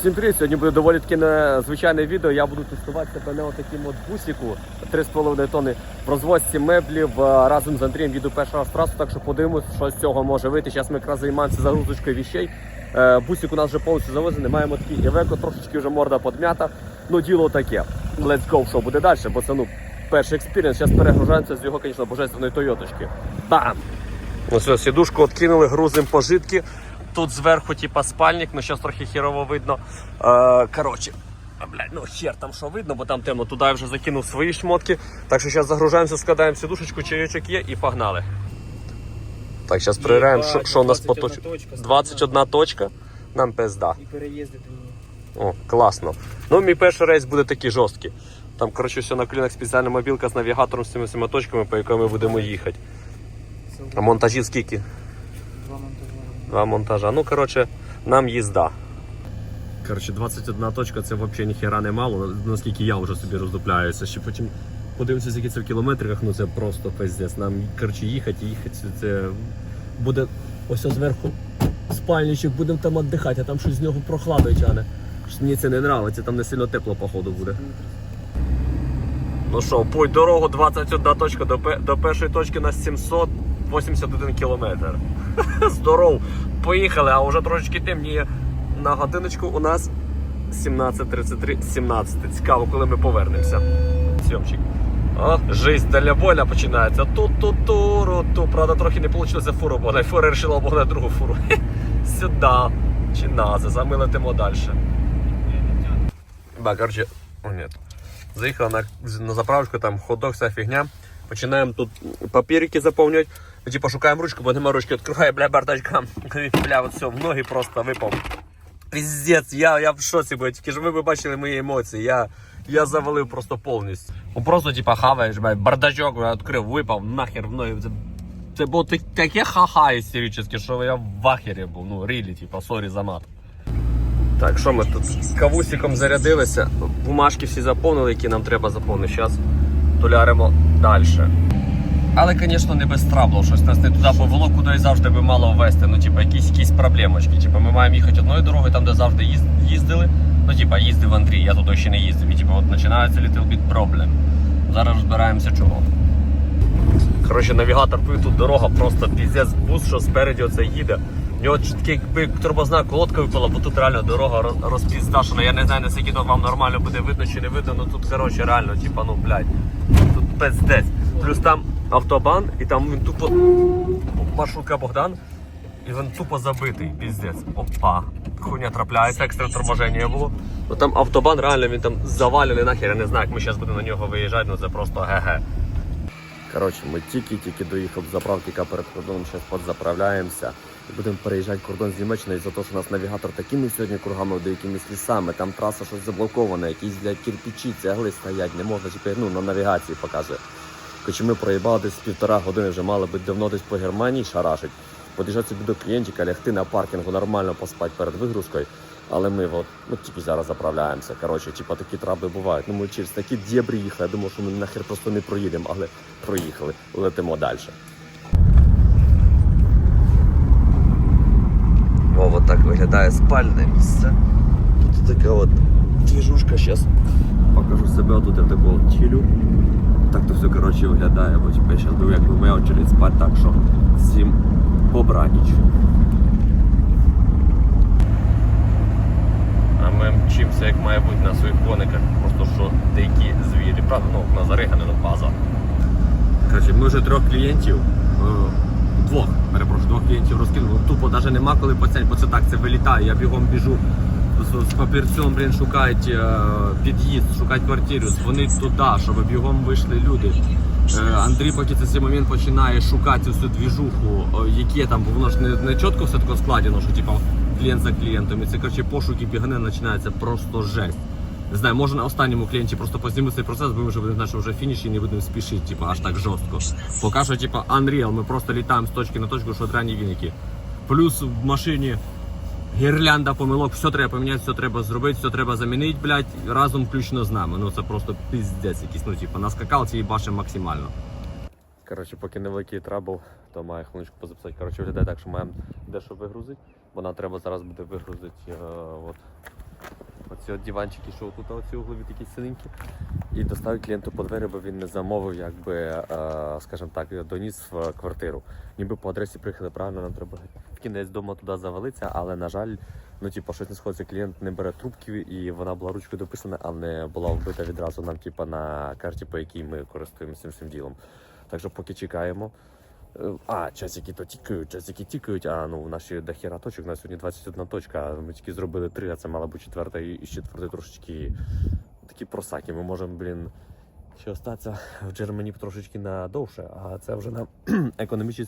Всім привіт! Сьогодні буде доволі таки незвичайне відео. Я буду тестувати себе на отаким от бусику 3,5 тонни в розвозці меблів е, разом з Андрієм їду перший раз трасу, так що подивимось, що з цього може вийти. Зараз ми якраз займаємося загрузочкою віщей. Е, Бусик у нас вже повністю завезений, маємо такий івеко, трошечки вже морда подмята. Ну діло таке. Let's go, що буде далі, бо це ну перший експірієнс. Зараз перегружаємося з його, звісно, божественної Тойоточки. Бам! Ну сідушку откинули, грузим пожитки. Тут зверху, типа спальник, ну зараз трохи хірово видно. Е, коротше, блядь, ну хер там що видно, бо там темно. Туди я вже закинув свої шмотки. Так що зараз загружаємося, складаємо сідушечку, чайочок є і погнали. Так, зараз перевіряємо, що, що у нас по 21 точка, 21 точка. Нам пизда. І переїздити мені. О, класно. Ну, мій перший рейс буде такий жорсткий. Там, коротше, все на колінах спеціальна мобілка з навігатором з цими всіма точками, по яким ми будемо їхати. А монтажів скільки? Два монтажа. Ну, коротше, нам їзда. Коротше, 21 точка це взагалі ніхера не мало, наскільки я вже собі роздупляюся. Ще потім подивимося, скільки це в кілометрах, ну це просто пиздець. Нам коротше, їхати, їхати, це буде ось зверху спальничок, будемо там віддихати, а там щось з нього прохладою тяне. Мені це не подобається, там не сильно тепло, походу, буде. Ну що, путь дорогу 21 точка до, до першої точки на 781 кілометр. Здоров, поїхали, а вже трошечки темніє. На годиночку у нас 17.33, 17. Цікаво, коли ми повернемося. Сйомчик. О, жизнь дальнобойна починається. Тут тут туру ту Правда, трохи не вийшло фуру, бо фура вирішила обогнати другу фуру. Сюди. Чи назад, а ми летимо далі. Да, короче, о, нет. Заїхали на, на заправочку, там ходок, вся фігня. Починаємо тут папірики заповнювати. Ми, типа шукаємо ручку, бо нема ручки. Відкриває, бля, бардачка. Бля, от все, в ноги просто випав. Піздець, я, я в шоці, бо тільки ж ви б бачили мої емоції. Я, я завалив просто повністю. Ну просто, типа, хаваєш, бля, бардачок відкрив, випав, нахер в ноги. Це, це було таке ха-ха істеричне, що я в ахері був. Ну, рілі, типа, сорі за мат. Так, що ми тут з кавусиком зарядилися, бумажки всі заповнили, які нам треба заповнити. Зараз туляримо далі. Але, звісно, не без траблу, щось нас не туди повело, куди завжди би мало ввести. Ну, типа, якісь якісь проблемочки. Типа, ми маємо їхати одною дорогою, там, де завжди їздили. Ну, типа, їздив Андрій, я туди ще не їздив. І типа, от починається little bit problem. Зараз розбираємося чого. Коротше, навігатор пив тут дорога, просто піздець бус, що спереді оце їде. У нього чітки, якби тормозна колодка випала, бо тут реально дорога роз- розпіздашена. Я не знаю, наскільки тут вам нормально буде видно чи не видно, але тут, коротше, реально, типа, ну, блядь, тут пиздець. Плюс там автобан, і там він тупо маршрутка Богдан, і він тупо забитий, піздець. Опа. Хуйня трапляється, екстра торможення було. Ну там автобан, реально він там завалений нахер, я не знаю, як ми зараз будемо на нього виїжджати, ну це просто ге-ге. Коротше, ми тільки-тільки доїхали до заправки, яка перед кордоном зараз подзаправляємося. І будемо переїжджати кордон з Німеччиною за те, що у нас навігатор такими сьогодні кругами, де якимись лісами, там траса щось заблокована, якісь блядь, кирпичі, цегли стоять, не можна ну, на навігації показує. Хоч ми проїбали десь півтора години, вже мали би давно десь по Германії шарашить. Под'їжджати собі до клієнтика, лягти на паркінгу, нормально поспати перед вигрузкою. Але ми от, ну, тільки зараз заправляємося. Коротше, типа такі трабли бувають. Ну ми через такі дєбрі їхали. Я думав, що ми нахер просто не проїдемо, але проїхали. Летимо далі. О, от так виглядає спальне місце. Тут така от двіжушка. Зараз покажу себе тут я такого чилю. Так то все коротше виглядає, бо типу, я зараз думаю, як би моя очередь спати, так що всім побраніч. А ми мчимося як має бути на своїх кониках, просто що деякі звірі, правда, ну, на заригане база. Коротше, ми вже трьох клієнтів, е, двох, перепрошую, двох клієнтів розкинули. Тупо навіть нема коли поцять, бо це так це вилітає. Я бігом біжу з, папірцем, блін, шукають е, під'їзд, шукають квартиру, дзвонить туди, щоб бігом вийшли люди. Е, Андрій поки це цей момент починає шукати всю двіжуху, е, які там, бо воно ж не, не чітко все тако складено, що типу, клієнт за клієнтом. І це коротше, пошуки бігани починається просто жесть. Не знаю, може на останньому клієнті просто познімемо цей процес, бо ми вже будемо що вже фініш і не будемо спішити, типу, аж так жорстко. Поки що, типу, Unreal, ми просто літаємо з точки на точку, що дряні віники. Плюс в машині гірлянда помилок, все треба поміняти, все треба зробити, все треба замінити, блядь, разом включно з нами. Ну це просто піздець якийсь, ну типу, на скакалці і бачимо максимально. Коротше, поки невеликий трабл, то має хвилиночку позаписати. Коротше, виглядає так, що маємо дещо вигрузити, бо нам треба зараз буде вигрузити е, от, оці от диванчики, що тут оці углові такі синенькі. І доставить клієнту по двері, бо він не замовив, якби, е, скажімо так, доніс в квартиру. Ніби по адресі приїхали правильно, нам треба кінець дома туди завалитися, але на жаль, ну типу, щось не сходиться, клієнт не бере трубки, і вона була ручкою дописана, а не була вбита відразу нам, типу, на карті, по якій ми користуємося цим ділом. Так що поки чекаємо. Е, А, часики то тікають, часики тікають, а ну в наші дохера точок, у нас сьогодні 21 точка, ми тільки зробили три, а це мала бути четверта і з четвертої трошечки такі просаки. Ми можемо, блін, ще остатися в Джермані трошечки надовше, а це вже нам економічно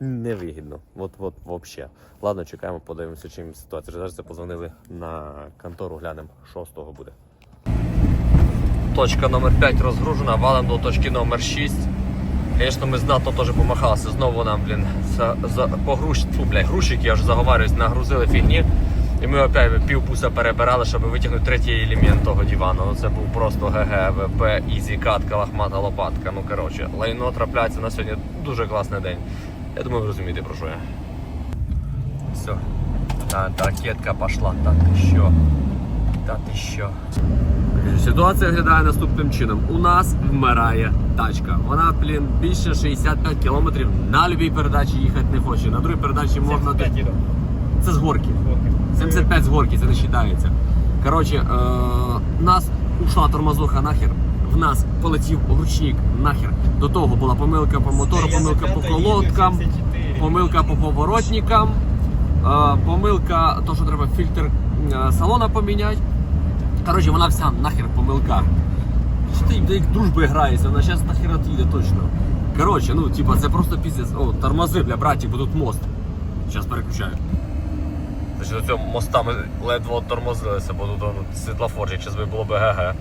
невигідно. От, от, вообще. Ладно, чекаємо, подивимося, чим ситуація. Зараз це позвонили на контору, глянемо, що з того буде. Точка номер 5 розгружена, валом до точки номер 6. Звісно, ми знатно теж помахалися. Знову нам, блін, за, за, по груз, фу, блядь, грузчики, я вже заговарююсь, нагрузили фігні. І ми опять пів пуса перебирали, щоб витягнути третій елемент того дивану. Ну це був просто ГГ, ВП, ізі, катка, лахмата, лопатка. Ну коротше, лайно трапляється на сьогодні дуже класний день. Я думаю, ви розумієте про що я. Все. Та, та ракетка пішла, та ти що? Та ти що? Ситуація виглядає наступним чином. У нас вмирає тачка. Вона, блін, більше 65 кілометрів на любій передачі їхати не хоче. На другій передачі можна. Це з горки. 75 з горки, це не вважається. Коротше, е, нас ушла тормозуха нахер. В нас полетів ручник нахер. До того була помилка по мотору, помилка по колодкам, помилка по поворотникам, е, помилка, то, що треба фільтр е, салона поміняти. Коротше, вона вся нахер помилка. Ти як дружби грається, вона зараз нахер от'їде точно. Коротше, ну типа це просто піздець. О, тормози, бля, братик, бо тут мост. Зараз переключаю. Значить, до цього моста ми ледве тормозилися, бо тут ну, світлофорчик, зараз би було б ГГ.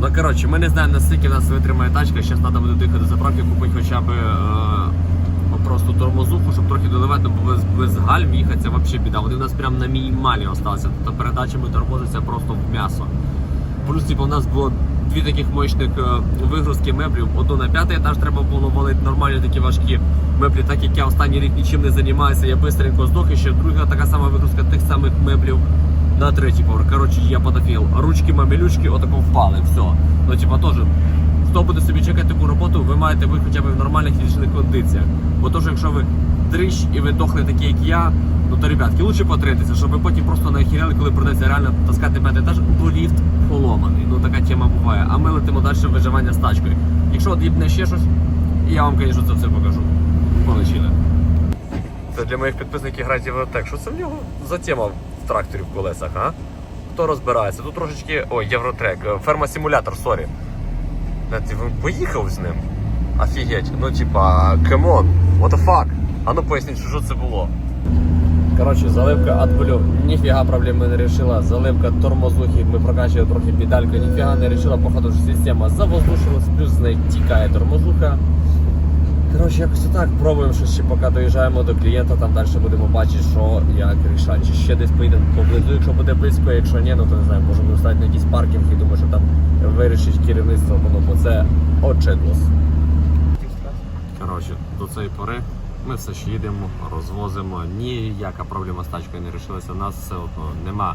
Ну коротше, ми не знаємо наскільки нас витримає тачка, зараз треба буде доїхати до заправки, купити хоча б е, просто тормозуху, щоб трохи доливати, бо без, без гальм їхати це взагалі біда. Вони у нас прям на мінімалі залишилися, тобто передачами тормозиться просто в м'ясо. Плюс типу, у нас було дві таких мощних е, вигрузки меблів. Одну на п'ятий етаж треба було валити нормальні такі важкі меблі, так як я останній рік нічим не займаюся, я швидко здох і ще друга така сама вигрузка тих самих меблів на третій поверх. Коротше, я подофіл. Ручки мамілючки отако впали. Все. Ну, типа, теж. Хто буде собі чекати таку роботу, ви маєте бути хоча б в нормальних фізичних кондиціях. Бо що якщо ви дрищ і ви дохли такі, як я, ну то, ребятки, лучше потритися, щоб ви потім просто не охеряли, коли придеться реально таскати п'ятий етаж, бо ліфт поломаний. Ну така тема буває. А ми летимо далі виживання з тачкою. Якщо от їбне ще щось, я вам, звісно, це все покажу. Полетіли. Це для моїх підписників грає Євротек. Що це в нього за тема в тракторі в колесах, а? Хто розбирається? Тут трошечки. Ой, Євротрек, ферма-симулятор, сорі. Ти поїхав з ним? Офігеть. Ну, типа, камон, what the fuck? А ну поясніть, що це було. Коротше, заливка від болю ніфіга проблеми не рішила. Заливка тормозухи, ми прокачували трохи педальку, ніфіга не рішила, походу що система завоздушилась, плюс з неї тікає тормозуха. Коротше, якось так пробуємо щось ще поки доїжджаємо до клієнта, там далі будемо бачити, що як рішати. Чи ще десь поїдемо поблизу, якщо буде близько, якщо ні, ну то не знаю, можемо стати на якийсь паркінг і думаю, що там вирішить керівництво, воно, бо це очедлос. Коротше, до цієї пори ми все ще їдемо, розвозимо. Ніяка проблема з тачкою не вирішилася. У нас все одно нема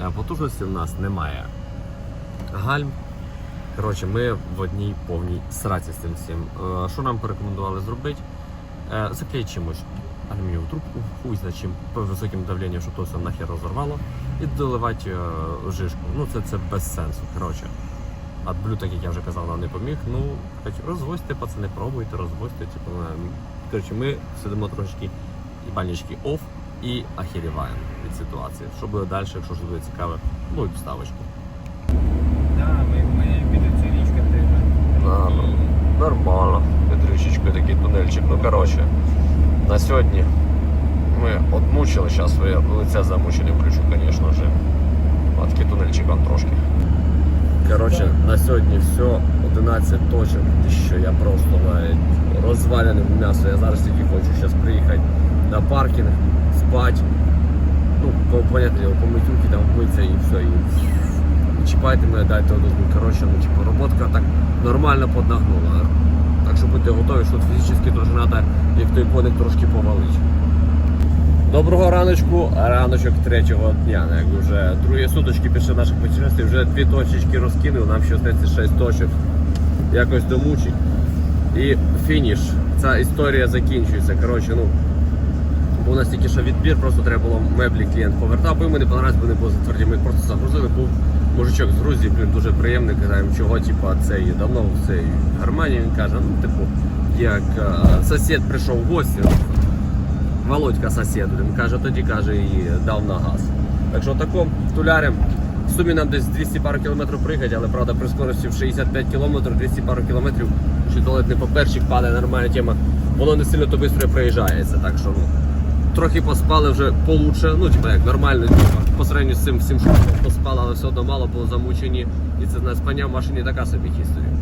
е, потужності, в нас немає гальм. Коротше, ми в одній повній сраці з цим всім. Е, Що нам порекомендували зробити? Е, Заклеїть чимось алюмінієву трубку, хуй за чим по високим давленням, щоб то все нахер розорвало, і доливати е, жишку. Ну це, це без сенсу. Коротше. Адблю, так як я вже казав, нам не поміг. Ну, хоч розвозьте, пацани, пробуйте, розвозьте. Типу, ну, коротше, ми сидимо трошечки їбальнички оф і ахеріваємо від ситуації. Що буде далі, якщо ж буде цікаве, будуть вставочки. Да, ми, ми під цю річку Ну, нормально. Під річечкою такий тунельчик. Ну, коротше, на сьогодні ми отмучили, зараз своє лице замучені включу, звісно ж. Такий тунельчик вам трошки. Коротше, на сьогодні все, 11 точок, що я просто навіть розвалений в м'ясо. Я зараз тільки хочу зараз приїхати на паркінг, спати. Ну, по- понятне діло, помитюки, там вмитися і все. І чіпайте мене, дайте одну. Коротше, ну типу, роботка так нормально поднагнула. Так що будьте готові, що фізично теж треба, як той коник трошки повалить. Доброго раночку, раночок третього дня. Ну, Якби вже другі суточки після наших путешествий, вже дві точечки розкинув, нам ще остається 6 точок. Якось домучить. І фініш. Ця історія закінчується. Коротше, ну. Бо у нас тільки що відбір, просто треба було меблі клієнт повертав, бо йому не понравилось, бо не було затверді. Ми їх просто загрузили, був мужичок з Грузії, блін, дуже приємний, казаємо, чого, типу, це є давно в цей Германії. Він каже, ну, типу, як е, сусід прийшов в гості, Володька сусід, він каже, тоді каже і дав на газ. Так що тако тулярем. В сумі нам десь 200 пару кілометрів приїхати, але правда при скорості в 65 кілометрів, 200 пару кілометрів, що туалет не поперчик падає, нормальна тема. Воно не сильно то швидко проїжджається, так що ну. Трохи поспали вже получше, ну типа як нормально, типа, по сравненню з цим всім, поспали, але все одно мало було замучені. І це на спання в машині така собі історія.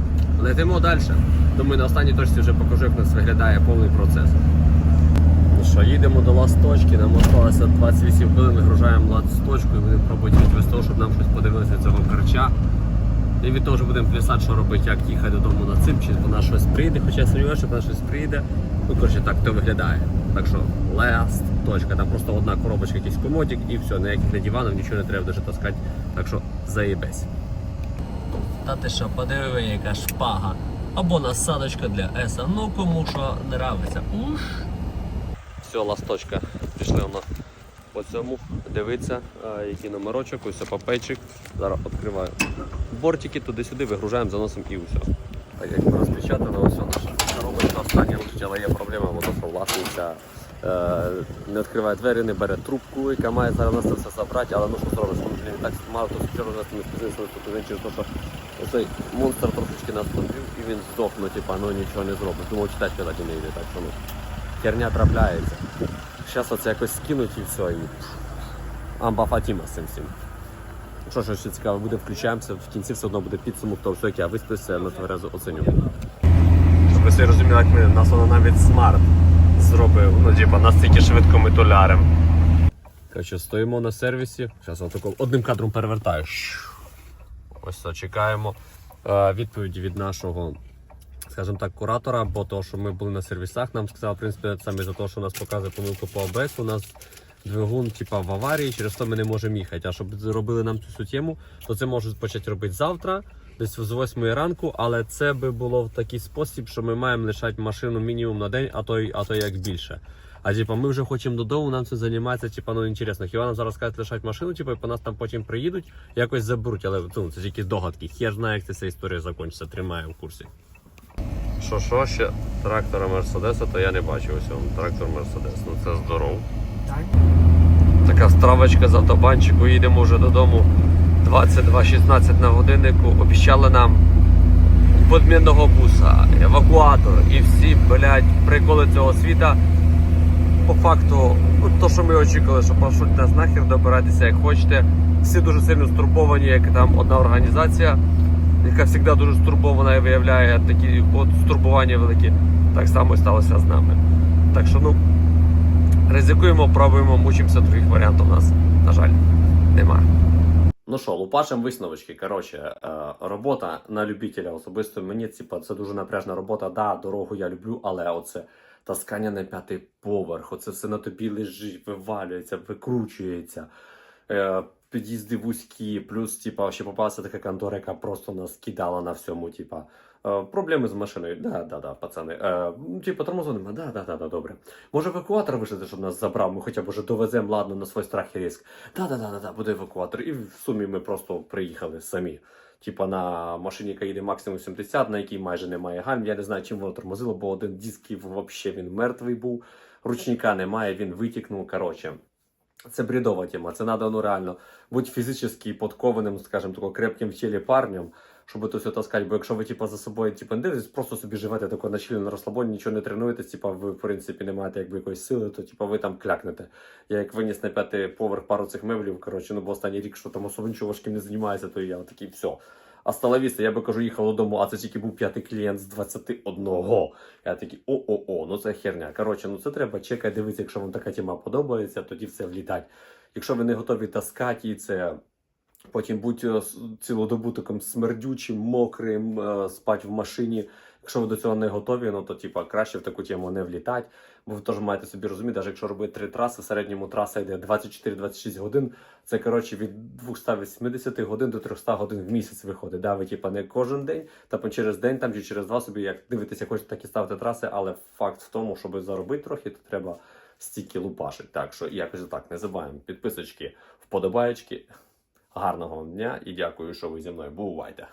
Летимо далі. Думаю, на останній точці вже покажу, як нас виглядає повний процес. Ну що, їдемо до ласточки, нам залишилося 28 хвилин, вигружаємо ласточку і будемо пробувати від того, щоб нам щось подивилося цього карча. І від того, будемо плясати, що робити, як їхати додому на цим, чи вона щось прийде, хоча я сумніваюся, що вона щось прийде. Ну, коротше, так то виглядає. Так що last точка, там просто одна коробочка, якийсь комодик і все, ніяких не диванів, нічого не треба даже таскати. Так що заєбесь. Та ти що, подиви, яка шпага. Або насадочка для еса. Ну кому що нравиться. Уш. Все, ласточка. Пішли воно по цьому. Дивиться, який номерочок, ось папейчик. Зараз відкриваю. Бортики туди-сюди вигружаємо, заносимо і все. Так як розпечатано, ось наша коробочка остання лежить, але є проблема, бо то, власниця е, не відкриває двері, не бере трубку, яка має зараз нас це все забрати, але ну що зробиш, він так мало то вчора нас не спізнився, то через те, що оцей монстр трошечки нас подбив і він здох, ну типа, ну нічого не зробить. Думав, читати казати не йде, так що ну, херня трапляється. Зараз оце якось скинуть і все, і амба Фатіма з цим всім. Що ж ще цікаво буде, включаємося, в кінці все одно буде підсумок того, що як я виспався, на тверезо оценю. Щоб ви собі розуміли, як ми, нас воно навіть смарт зробив, ну типа настільки швидко ми толярим. Коротше, стоїмо на сервісі, зараз отако одним кадром перевертаю. Ось це чекаємо е, відповіді від нашого, скажімо так, куратора, бо то, що ми були на сервісах, нам сказали, в принципі, саме за те, що нас показує помилку по ОБС, у нас двигун типа в аварії, через то ми не можемо їхати. А щоб зробили нам цю тему, то це можуть почати робити завтра, десь з 8 ранку, але це би було в такий спосіб, що ми маємо лишати машину мінімум на день, а то а то як більше. А типа ми вже хочемо додому, нам це займається, типа, ну інтересно. Хіба нам зараз скажуть лишати машину, типа, і по нас там потім приїдуть, якось заберуть, але ну, це ж якісь догадки. Хер знає, як ця історія закінчиться, тримає в курсі. Що, що ще трактора Мерседеса, то я не бачив ось трактор Мерседес. Ну це здоров. Так? Така стравочка з автобанчику, їдемо вже додому. 22.16 на годиннику. Обіцяли нам подмінного буса, евакуатор і всі, блядь, приколи цього світа. По факту, ну, то, що ми очікували, що пошлють нас нахер, добирайтеся як хочете. Всі дуже сильно стурбовані, як там одна організація, яка завжди дуже стурбована і виявляє такі от стурбування великі. Так само і сталося з нами. Так що, ну, ризикуємо, пробуємо, мучимося, других варіантів у нас, на жаль, немає. Ну що, лупашем висновочки. Коротше, е, робота на любителя особисто мені типа, це дуже напряжна робота. Да, дорогу я люблю, але оце таскання на п'ятий поверх, оце все на тобі лежить, вивалюється, викручується. Під'їзди вузькі, плюс, типа, ще попалася така контора, яка просто нас кидала на всьому, типа. Е, проблеми з машиною. Да, да, да, пацани. Е, ну, типа, тормозу нема. Да, да, да, да, добре. Може евакуатор вишити, щоб нас забрав, ми хоча б вже довеземо, ладно, на свій страх і риск. Да, да, да, да, да, буде евакуатор. І в сумі ми просто приїхали самі. Типа на машині, яка їде максимум 70, на якій майже немає гальм. Я не знаю, чим воно тормозило, бо один диск взагалі він мертвий був. Ручника немає, він витікнув. Коротше, це бредова тема. Це треба ну, реально бути фізично подкованим, скажімо, тако крепким в тілі парнем, щоб то все таскати. Бо якщо ви типа, за собою типа, не дивитесь, просто собі живете тако на чилі, на розслабоні, нічого не тренуєтесь, типа, ви в принципі не маєте якби якоїсь сили, то типа, ви там клякнете. Я як виніс на п'ятий поверх пару цих меблів, коротше, ну бо останній рік, що там особо нічого важким не займається, то я такий все. А сталавіста, я би кажу, їхав додому, а це тільки був п'ятий клієнт з 21. Я такий о-о-о, ну це херня. Коротше, ну це треба чекати, дивитися, якщо вам така тема подобається, тоді все влітать. Якщо ви не готові таскати, і це потім бути е, с- смердючим, мокрим, е, спати в машині. Якщо ви до цього не готові, ну то типа краще в таку тему не влітати. Бо ви теж маєте собі розуміти, навіть якщо робити три траси, в середньому траса йде 24-26 годин. Це коротше від 280 годин до 300 годин в місяць виходить. Да, ви типа не кожен день, та через день там чи через два собі як дивитеся, хочете так і ставити траси, але факт в тому, щоб заробити трохи, то треба стільки лупашить. Так що якось так не забуваємо. Підписочки, вподобаєчки. Гарного вам дня і дякую, що ви зі мною. Бувайте!